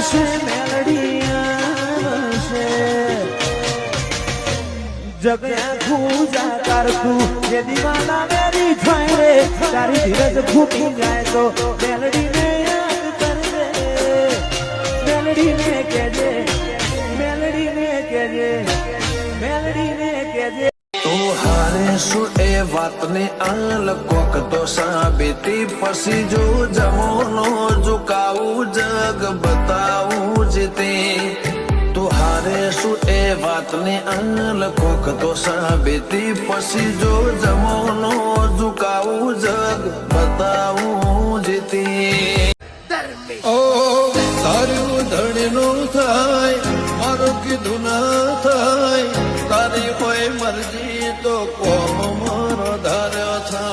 આવશે મેલડી આવશે જગ્યા પૂજા જાકાર તું જે દિવાલા મેરી થાય તારી ધીરજ ફૂટી જાય તો મેલડીને યાદ કરજે. મેલડીને કહેજે મેલડીને કહેજે મેલડીને કહેજે. તો હારે શું એ વાતને આલ કોક તો સાબિતી પછી જો જગ બતાવું જ તે. તો શું એ વાતને આલ કોક તો સાબિતી પછી જો જમોનો ઝુકાવું જગ બતાવું જ તે. ઓ, તારું ધણીનું થાય, મારું કીધું ના થાય. તારી કોઈ મરજી તો કોમ મારો ધાર્યો થાય.